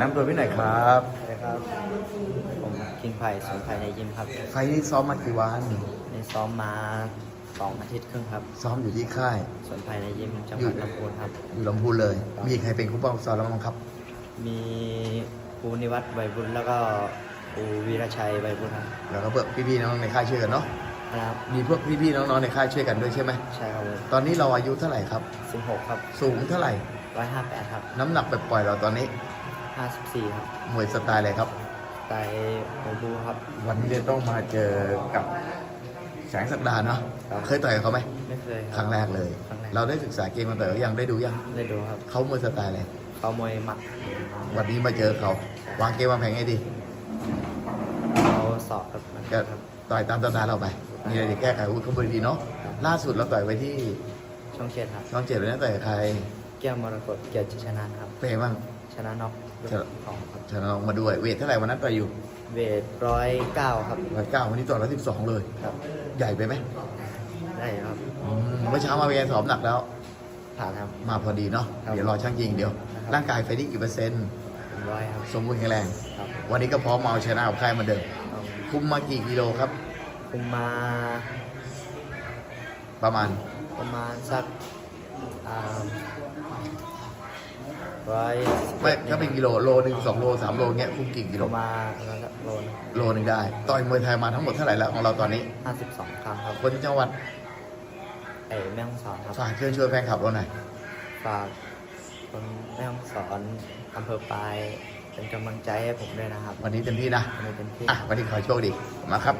น้ำตัวพี่ไหนอยครับสวัสดีครับ ผมคิงไผ่สวนไผ่ในยิมครับ ไฟล์นี้ซ้อมมากี่วัน ในซ้อมมาสองอาทิตย์ครึ่งครับซ้อมอยู่ที่ค่าย สวนไผ่ในยิมจังหวัดลำพูนครับ อยู่ลำพูนเลย มีใครเป็นคู่เป้าซ้อมแล้วบ้างครับ มีครูนิวัฒน์ใบบุญแล้วก็ครูวีรชัยใบบุญครับแล้วก็เพื่อพี่ๆน้องๆในค่ายช่วยกันเนาะนะครับมีพวกพี่ๆน้องๆในค่ายช่วยกันด้วยใช่ไหม ใช่ครับตอนนี้เราอายุเท่าไหร่ครับ สิบหกครับสูงเท่าไหร่ ร้อยห้าแปดครับ น้ำหนักแบบปล่อยๆเราตอนนี้ ห้าสิบสี่ครับมวยสไตล์อะไรครับไตโอบูครับ วันนี้จะต้องมาเจอกับแสงสักดาเนาะครับเคยต่อยกับเขาไหมไม่เคยครั้งแรกเลยครั้งแรกเราได้ศึกษาเกมมาต่อยเขายังได้ดูยังได้ดูครับเขามวยสไตล์อะไรเขามวยหมัดวันนี้มาเจอเขา วางเกมวางแผนให้ดีเขาสอบครับก็ครับต่อยตามตำนานเราไปมีอะไรจะแก้ไขวุฒิเขาบริดีเนาะล่าสุดเราต่อยไว้ที่ช่องเจ็ดครับช่องเจ็ดเลยนะต่อยกับใครแก้วมรกตเกียรติชนะครับ เป้บ้าง ชนะน็อกชนะของครับชนะน้องมาด้วย เวทเท่าไหร่วันนั้นต่อยอยู่เวทร้อยเก้าครับร้อยเก้าวันนี้ต่อร้อยสิบสองเลย ครับ ใหญ่ไปไหมได้ครับอืมเมื่อเช้ามาเป็นไงสอบหนักแล้ว ผ่านครับ มาพอดีเนาะ ครับเดี๋ยวรอช่างยิงเดียวนะครับ ร่างกายไฟนี่กี่เปอร์เซ็นต์ ถึงร้อยครับ สมบูรณ์แข็งแรง ครับวันนี้ก็พร้อมมาเอาชนะกับค่ายเหมาเดิม เอาคุมมากี่กิโลครับ คุมมาประมาณประมาณสัก ร้อยไม่ถ้าเป็นกิโลโลหนึ่งสองโลสามโลเงี้ยคุมกี่กิโลประมาณประมาณสักโลนโลหนึ่งได้ ต่อยมวยไทยมาทั้งหมดเท่าไหร่แล้วของเราตอนนี้ห้าสิบสองครั้งครับคนจังหวัดเอ๋แม่ฮ่องสอนครับฝากเชิญชวนแฟนคลับเราหน่อยฝากคนแม่ฮ่องสอนอำเภอปลายเป็นกำลังใจให้ผมด้วยนะครับ วันนี้เต็มที่นะวันนี้เป็นที่อะวันนี้ขอโชคดีมาครับ